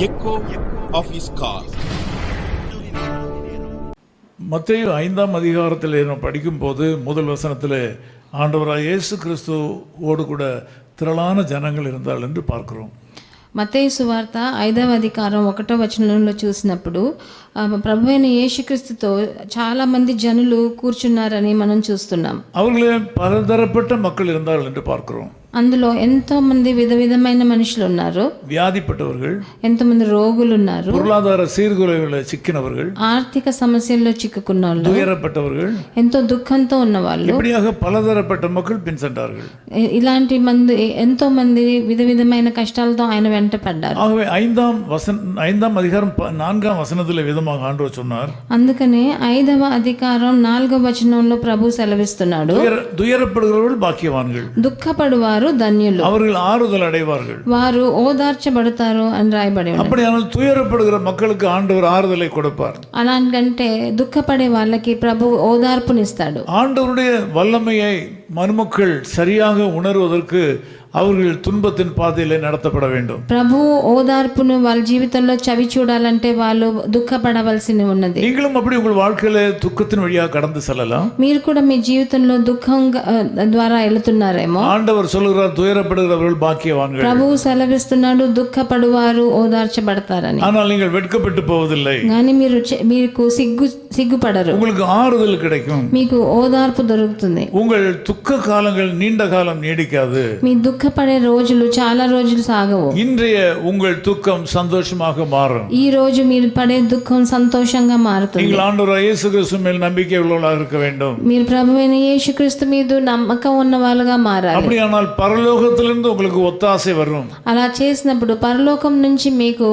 echo of his call. மத்தேயு ஐந்தாம் அதிகாரத்தில் நாம் படிக்கும்போது முதல் வசனத்தில் ஆண்டவராக இயேசு கிறிஸ்துவோடு கூட திரளான ஜனங்கள் இருந்தால் என்று பார்க்கிறோம் మత్తయి సువార్త ఐదవ అధికారం ఒకటో వచనంలో చూసినప్పుడు ఆ, ప్రభు అయిన యేసుక్రీస్తుతో చాలా మంది జనులు కూర్చున్నారని మనం చూస్తున్నాం அவர்களே பலதரப்பட்ட மக்கள் இருந்தார்கள் என்று பார்க்கிறோம் అందులో ఎంతో మంది విధ విధమైన మనుషులు ఉన్నారు வியாதிப்பட்டவர்கள் ఎంతో మంది రోగులు ఉన్నారు பொருளாதார சீர்குலைவில் சிக்கினவர்கள் ఆర్థిక సమస్యల్లో చిక్కుకున్న వాళ్ళు துயரப்பட்டவர்கள் ఎంతో దుఃఖంతో ఉన్నవాళ్ళు இப்படியாக பலதரப்பட்ட மக்கள் பின் சென்றார்கள் ఇ- ఇలాంటి మంది ఎంతో మంది విధ విధమైన కష్టాలతో ఆయన వెంట పడ్డారు ஆகவே ஐந்தாம் வசன ஐந்தாம் அதிகாரம் ப- நான்காம் வசனத்தில் விதமாக ஆண்டவர் சொன்னார் అందుకనే ఐదవ అధికారం నాలుగవ వచనంలో ప్రభు సెలవిస్తున్నాడు துயர துயரப்படுகிறவர்கள் பாக்கியவான்கள் దుఃఖపడువారు ధన్యులు அவர்கள் ஆறுதல் அடைவார்கள் వారు ఓదార్చబడతారు అని రాయబడి ఉంది அப்படியானால் துயரப்படுகிற மக்களுக்கு ஆண்டவர் ஆறுதலை கொடுப்பார் అలాంటంటే దుఃఖపడే వాళ్ళకి ప్రభు ఓదార్పునిస్తాడు ஆண்டவருடைய வல்லமையை மனுமக்கள் சரியாக உணர்வதற்கு అవర్గల్ తున్బతిన్ పాదీలే నడతపడ వేండు ప్రభు ఓదార్పును వాళ్ళ జీవితంలో చవి చూడాలంటే వాళ్ళు దుఃఖపడవలసి ఉన్నది நீங்களும் அப்படி உங்கள் வாழ்க்கையில துக்கத்தின் வழியா கடந்து செல்லலாம் మీరు కూడా మీ జీవితంలో దుఃఖం ద్వారా వెళుతున్నారేమో ஆண்டவர் சொல்கிறார் துயரப்படுகிறவர்கள் பாக்கியவான்கள் ప్రభు సెలవిస్తున్నాడు దుఃఖపడువారు ఓదార్చబడతారని ஆனால் நீங்கள் வெட்கப்பட்டு போவதில்லை కానీ మీరు మీకు సిగ్గు సిగ్గుపడరు உங்களுக்கு ஆறுதல் கிடைக்கும் మీకు ఓదార్పు దొరుకుతుంది உங்கள் துக்க காலங்கள் நீண்ட காலம் நீடிக்காது మీ దుఃఖ దుఃఖపడే రోజులు చాలా రోజులు సాగవు இன்றைய உங்கள் துக்கம் சந்தோஷமாக மாறும் ఈ రోజు మీరు పడే దుఃఖం సంతోషంగా మారుతుంది நீங்கள் ஆண்டவர் இயேசு கிறிஸ்து மேல் நம்பிக்கை உள்ளவர்களாக இருக்க வேண்டும் మీరు ప్రభు అయిన యేసుక్రీస్తు మీద నమ్మకం ఉన్న వాళ్ళుగా మారాలి அப்படியானால் பரலோகத்திலிருந்து உங்களுக்கு ஒத்தாசை வரும் అలా చేసినప్పుడు పరలోకం నుంచి మీకు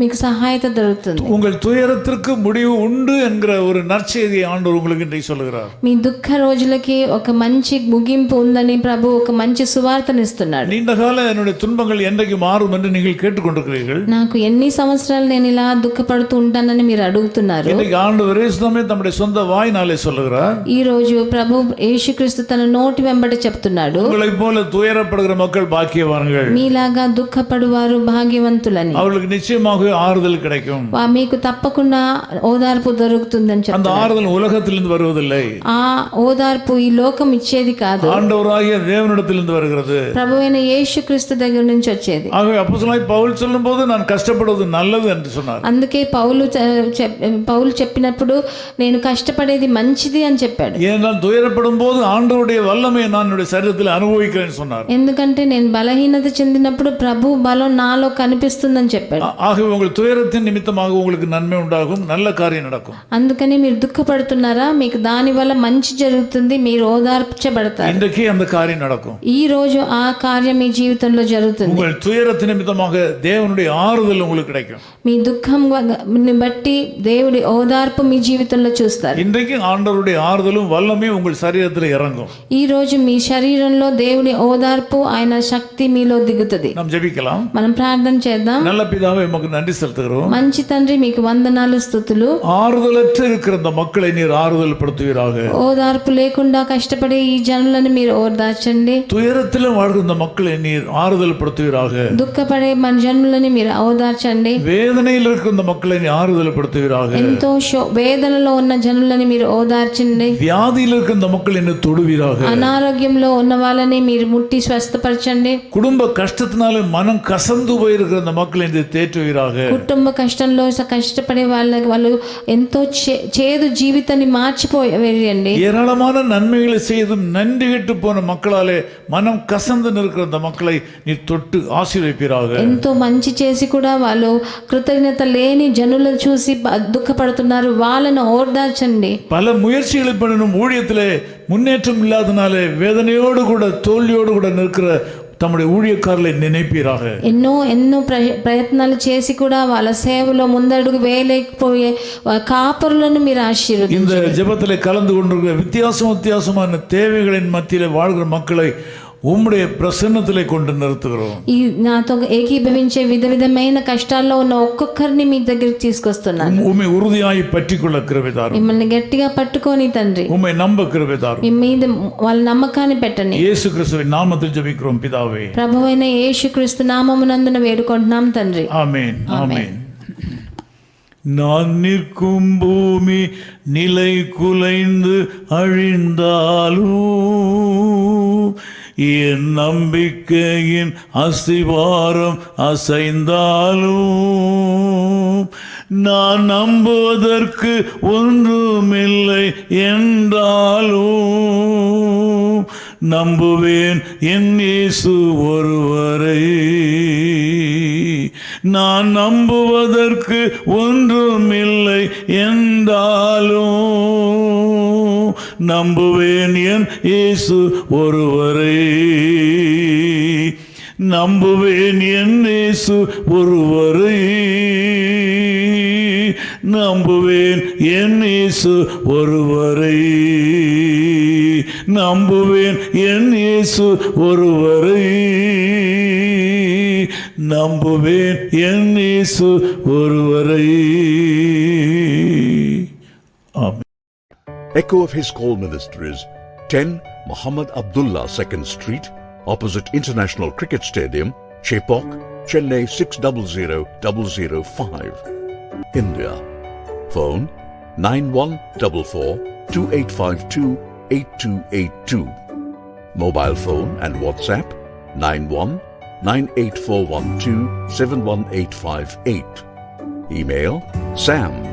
మీకు సహాయత దొరుకుతుంది உங்கள் துயரத்திற்கு முடிவு உண்டு என்கிற ஒரு நற்செய்தியை ஆண்டவர் உங்களுக்கு இன்றைக்கு சொல்லுகிறார் మీ దుఃఖ రోజులకి ఒక మంచి ముగింపు ఉందని ప్రభు ఒక మంచి సువార్తనిస్తున్నాడు நீண்ட கால என்னுடைய துன்பங்கள் என்றைக்கு மாறும் என்று நீங்கள் கேட்டுக்கொண்டிருக்கிறீர்கள் నాకు ఎన్ని సంవత్సరాలు నేను ఇలా దుఃఖపడుతూ ఉంటానని మీరు అడుగుతున్నారు இன்னைக்கு ஆண்டவர் இயேசுதாமே தம்முடைய சொந்த வாய்னாலே சொல்லுகிறார் ఈ రోజు ప్రభు యేసుక్రీస్తు తన నోటి వెంబడి చెప్తున్నాడు உங்களைப் போல துயரப்படுகிற மக்கள் பாக்கியவான்கள் మీలాగా దుఃఖపడువారు భాగ్యవంతులని அவர்களுக்கு நிச்சயமாக ஆறுதல் கிடைக்கும் వా- మీకు తప్పకుండా ఓదార్పు దొరుకుతుందని அந்த చెప్తారు ஆறுதல் உலகத்திலிருந்து வருவதில்லை ఆ ఓదార్పు ఈ లోకం ఇచ్చేది కాదు ஆண்டவராகிய தேவனிடத்திலிருந்து வருகிறது ప్రభు అయిన యేసుక్రీస్తు దగ్గర నుంచి వచ్చేది ஆகவே அப்போஸ்தலனாகிய பவுல் சொல்லும்போது நான் கஷ்டப்படுவது நல்லது என்று சொன்னார் అందుకే పౌలు చె- చెప్- పౌలు చెప్పినప్పుడు నేను కష్టపడేది మంచిది అని చెప్పాడు ஏனென்றால் துயரப்படும் போது ஆண்டவருடைய வல்லமையை நான் என்னுடைய சரீரத்தில் அனுபவிக்கிறேன்னு சொன்னார் ఎందుకంటే నేను బలహీనత చెందినప్పుడు ప్రభు బలం నాలో కనిపిస్తుందని చెప్పాడు ஆ- ஆகவே உங்கள் துயரத்தின் நிமித்தமாக உங்களுக்கு நன்மை உண்டாகும் நல்ல காரியம் நடக்கும் అందుకని మీరు దుఃఖపడుతున్నారా మీకు దాని వల్ల మంచి జరుగుతుంది మీరు ఓదార్చబడతారు இன்றைக்கே அந்த காரியம் நடக்கும் ఈ రోజు ఆ కార్యం మీ జీవితంలో జరుగుతుంది உங்கள் துயரத்தின் நிமித்தமாக தேவனுடைய ஆறுதல் உங்களுக்கு கிடைக்கும் మీ దుఃఖం ని బట్టి దేవుడి ఓదార్పు మీ జీవితంలో చూస్తారు இன்றைக்கு ஆண்டவருடைய ஆறுதலும் வல்லமையும் உங்கள் சரீரத்தில் இறங்கும் ఈ రోజు మీ శరీరంలో దేవుడి ఓదార్పు ఆయన శక్తి మీలో దిగుతుంది நாம் ஜெபிக்கலாம் మనం ప్రార్థన చేద్దాం நல்ல பிதாவை உமக்கு நன்றி செலுத்துகிறோம் మంచి తండ్రి మీకు వందనాలు స్థుతులు ஆறுதலற்ற இருக்கிற இந்த மக்களை நீர் ஆறுதல் படுத்துவீராக ఓదార్పు లేకుండా కష్టపడే ఈ జనులను మీరు ఓదార్చండి துயரத்திலும் வாழ்கிற இந்த மக்களை நீர் ஆறுதல் படுத்துவீராக దుఃఖపడే మన జనులని మీరు ఓదార్చండి வேதனையில் இருக்கிற இந்த மக்களை நீ ஆறுதல் படுத்துவீராக ఎంతో శో- వేదనలో ఉన్న జనులని మీరు ఓదార్చండి வியாதியில் இருக்கிற இந்த மக்கள் என்னை தொடுவீராக అనారోగ్యంలో ఉన్న వాళ్ళని మీరు ముట్టి స్వస్థపరచండి குடும்ப கஷ்டத்தினால மனம் கசந்து போயிருக்கிற இந்த மக்களை நீ தேற்றுவீராக కుటుంబ కష్టంలో స- కష్టపడే వాళ్ళకి వాళ్ళు ఎంతో చే- చేదు జీవితాన్ని మార్చిపోయండి ஏராளமான நன்மைகளை செய்தும் நன்றி கெட்டு போன மக்களாலே மனம் கசந்து நிற்கிற இந்த மக்களை நீ தொட்டு ஆசீர்வைப்பீராக ఎంతో మంచి చేసి కూడా వాళ్ళు కృతజ్ఞత లేని జనులను చూసి బ- దుఃఖపడుతున్నారు వాళ్ళను ఓర్దార్చండి பல முயற்சிகளை பண்ணினும் ஊழியத்திலே முன்னேற்றம் இல்லாதனாலே வேதனையோடு கூட தோல்வியோடு கூட நிற்கிற தம்முடைய ஊழியக்காரர்களை நினைப்பீராக ఎన్నో ఎన్నో ప్ర- ప్రయత్నాలు చేసి కూడా వాళ్ళ సేవలో ముందడుగు వేయలేకపోయే వా- కాపరులను మీరు ఆశీర్వదించండి இந்த ஜெபத்தில் கலந்து கொண்டிருக்கிற வித்தியாசம் வித்தியாசமான தேவைகளின் மத்தியிலே வாழ்கிற மக்களை உம்முடைய பிரசன்னத்திலே கொண்டு நிறுத்துகிறோம் ఈ నాతో ఏకీభవించే విధ విధమైన కష్టాల్లో ఉన్న ఒక్కొక్కరిని మీ దగ్గరికి తీసుకొస్తున్నాను உம்மை உறுதியாய் பற்றிக்கொள்ள கிருவிதாரும் మిమ్మల్ని గట్టిగా పట్టుకొని తండ్రి உம்மை நம்ப கிருவிதாரும் మీ మీద వాళ్ళ నమ్మకాన్ని పెట్టండి இயேசு கிறிஸ்துவின் நாமத்தில் ஜெபிக்கிறோம் பிதாவே ప్రభు అయిన యేసుక్రీస్తు నామమునందున వేడుకుంటున్నాం తండ్రి ஆமென் ஆமென் நான் நிற்கும் பூமி நிலை குலைந்து அழிந்தாலும் என் நம்பிக்கையின் அஸ்திவாரம் அசைந்தாலும் நான் நம்புவதற்கு ஒன்றுமில்லை என்றாலும் நம்புவேன் என் இயேசு ஒருவரை. நான் நம்புவதற்கு ஒன்றுமில்லை என்றாலும் நம்புவேன் என் இயேசு ஒருவரை. நம்புவேன் என் இயேசு ஒருவரை. நம்புவேன் என் இயேசு ஒருவரை. நம்புவேன் என் இயேசு ஒருவரை. நம்புவேன் என் இயேசு ஒருவரை. Echo of His Call Ministries, 10 Muhammad Abdullah 2nd Street, opposite International Cricket Stadium, Chepok, Chennai 600005. India. Phone 9144 2852 8282. Mobile phone and WhatsApp 91 98412 71858. Email sam